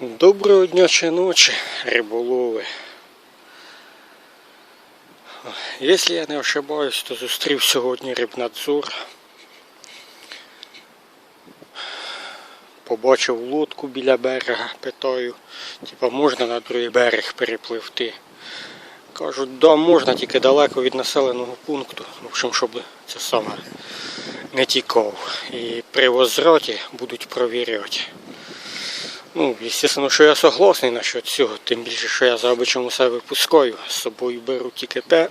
Доброго дня чи ночі, риболови. Якщо я не ошибаюсь, то зустрів сьогодні рибнадзор. Побачив лодку біля берега, питаю, типа можна на другий берег перепливти. Кажуть, да, можна, тільки далеко від населеного пункту, в общем, щоб це саме не тікав. І при возвраті будуть провіряти. Ну, естественно, що я согласний насчет цього, тим більше, що я за обичом усе випускаю, з собою беру тільки те,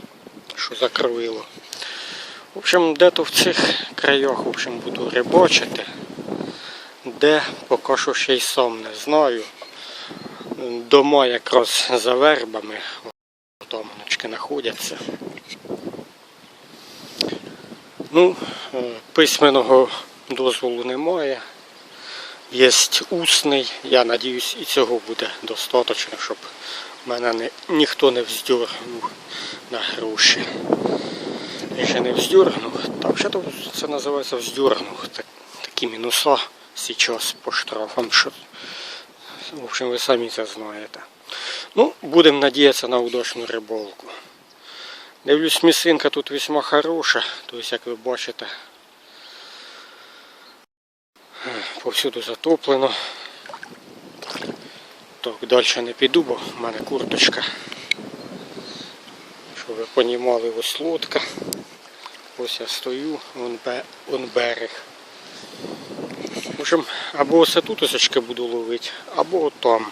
що закровило. В общем, де-то в цих краях, в общем, буду рибачити, де поки що ще й сам не знаю. Дома якраз за вербами, там знаходяться. Ну, е, письменного дозволу немає. Є усний. Я надіюсь, і цього буде достатньо, щоб мене не, ніхто не вздюргнув на гроші. Я ще не вздюргнув. Так, що це називається вздюргнув. Так, такі мінуса зараз по штрафам. Що, в общем, ви самі це знаєте. Ну, будемо надіятися на удачну рибалку. Дивлюсь, місцинка тут весьма хороша, тобто, як ви бачите, повсюду затоплено. Так, далі не піду, бо в мене курточка. Щоб ви понімали, ось лодка. Ось я стою, вон, бе- вон берег. В общем, або ось тут осочки буду ловити, або там.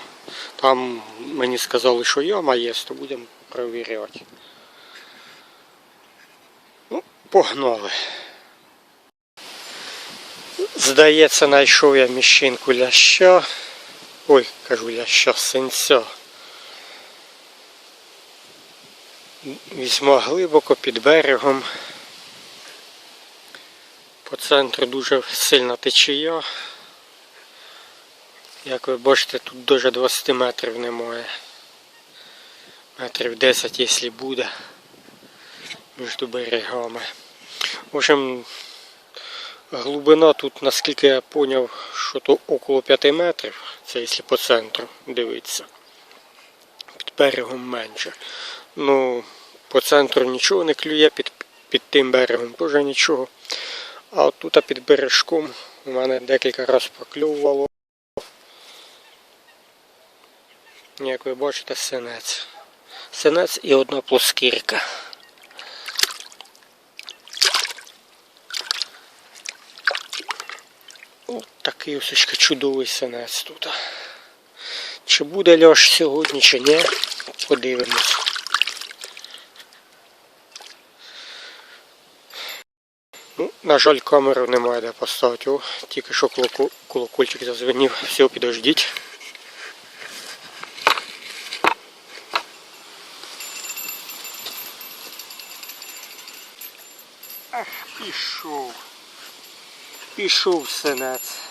Там мені сказали, що яма є, то будемо перевіряти. Ну, погнали. Здається, знайшов я міщинку ляща. Ой, кажу ляща, синця. Вісьма глибоко під берегом. По центру дуже сильна течія. Як ви бачите, тут дуже 20 метрів немає. Метрів 10, якщо буде, між берегами. В общем, глибина тут, наскільки я зрозумів, що то около 5 метрів, це якщо по центру дивитися. Під берегом менше. Ну, по центру нічого не клює, під, під тим берегом теж нічого. А от тут під бережком у мене декілька разів поклювало. Як ви бачите, синець. Синець і одна плоскірка. От такий ось чудовий синець тут. Чи буде льош сьогодні, чи ні, подивимось. Ну, на жаль, камеру немає де поставити. О, тільки що колокольчик зазвенів. Все, підождіть. Ах, пішов. Пішов синець.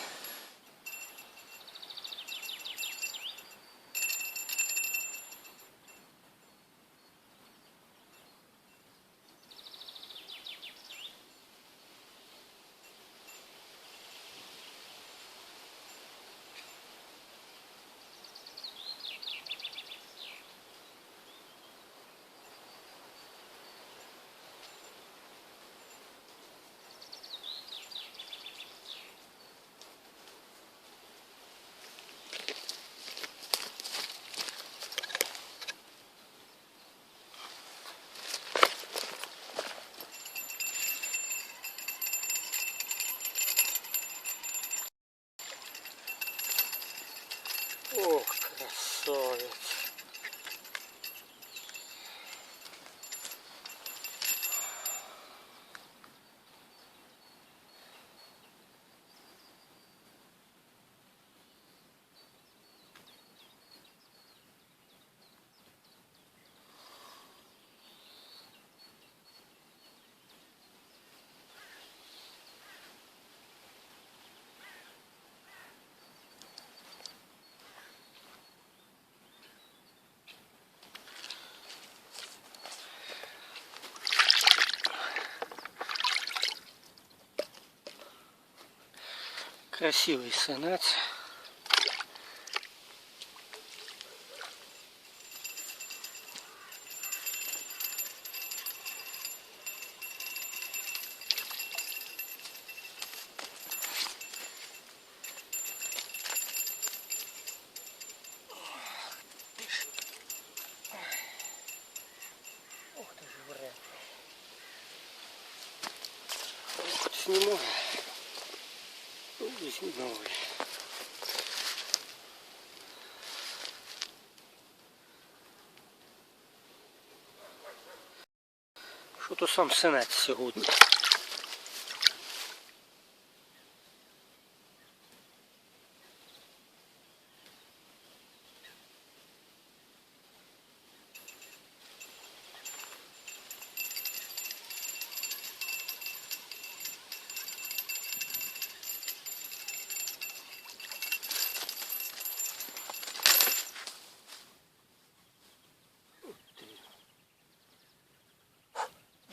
Красивый сенат. сниму Знімає. Що то сам синець сьогодні?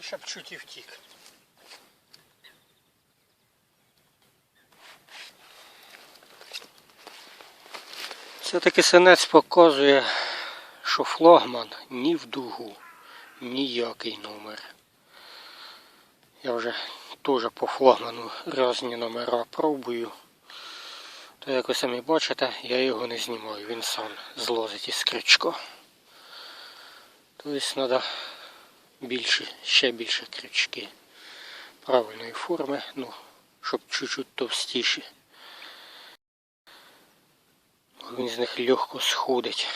І щоб чуть і втік. Все-таки синець показує, що флагман ні в дугу, ніякий номер. Я вже теж по флагману різні номера пробую. То як ви самі бачите, я його не знімаю, він сам злозить із крючка. Тобто треба більше, ще більше крючки правильної форми, ну, щоб чуть-чуть товстіші. Він з них легко сходить.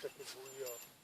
Steckdose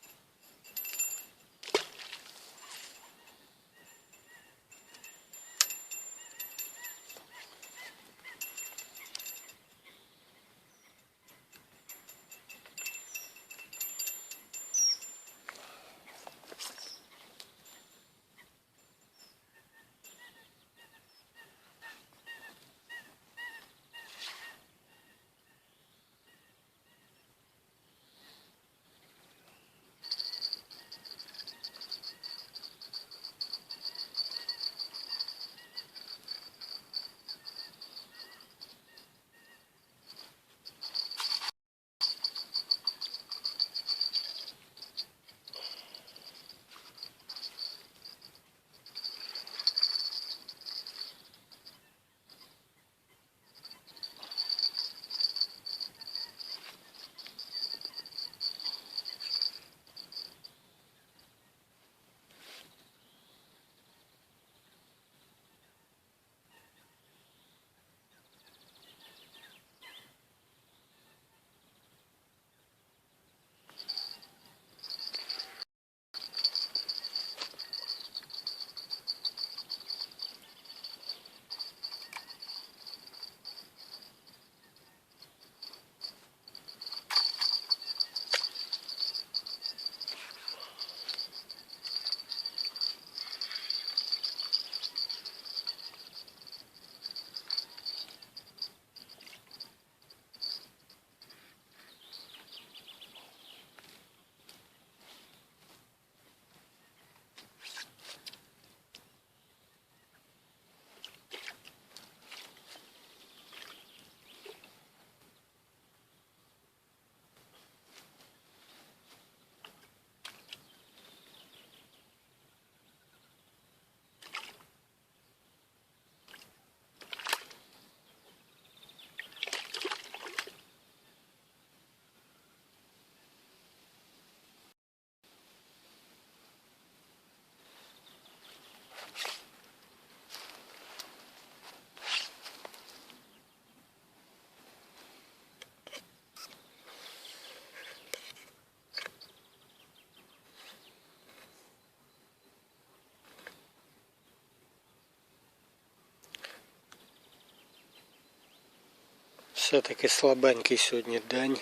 Все-таки слабенький сьогодні день.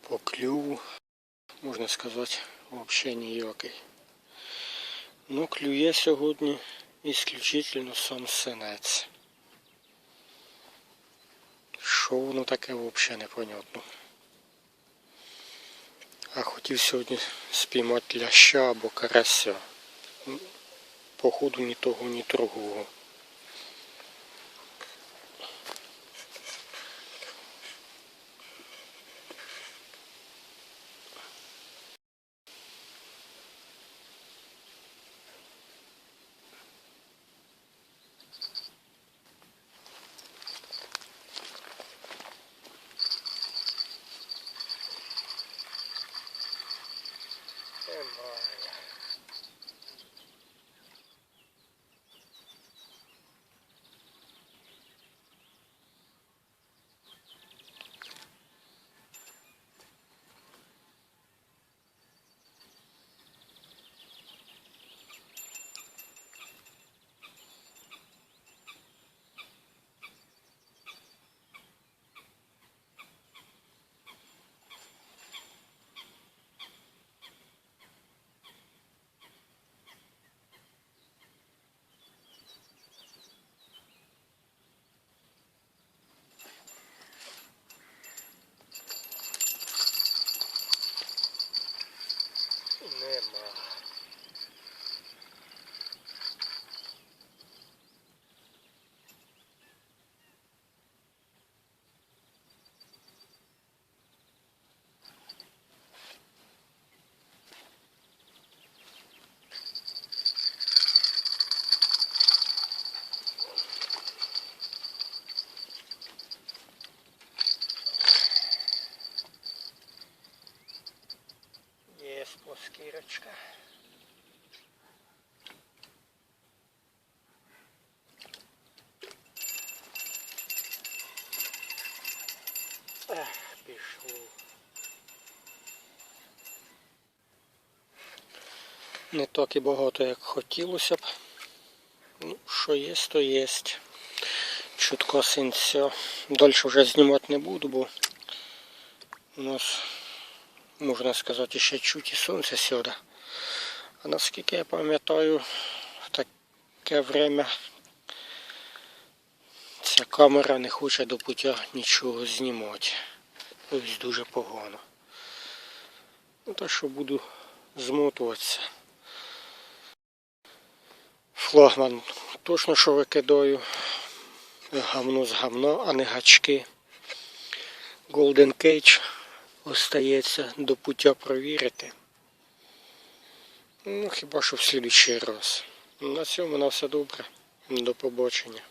По клюву, можна сказати, взагалі ніякий. Ну, клює сьогодні ісключительно сам синець. Що воно таке взагалі непонятно. А хотів сьогодні спіймати ляща або карася. Походу ні того, ні другого. Не так і багато, як хотілося б. Ну, що є, то є. Чутко синця. Далі вже знімати не буду, бо у нас можна сказати, ще чуть і сонце сюди. А наскільки я пам'ятаю, таке время ця камера не хоче до пуття нічого знімати. Ось дуже погано. Ну, так що буду змотуватися. Флагман точно що викидаю. Гавно з гавно, а не гачки. Golden Cage остається до пуття провірити. Ну, хіба що в слідчий раз. На цьому на все добре. До побачення.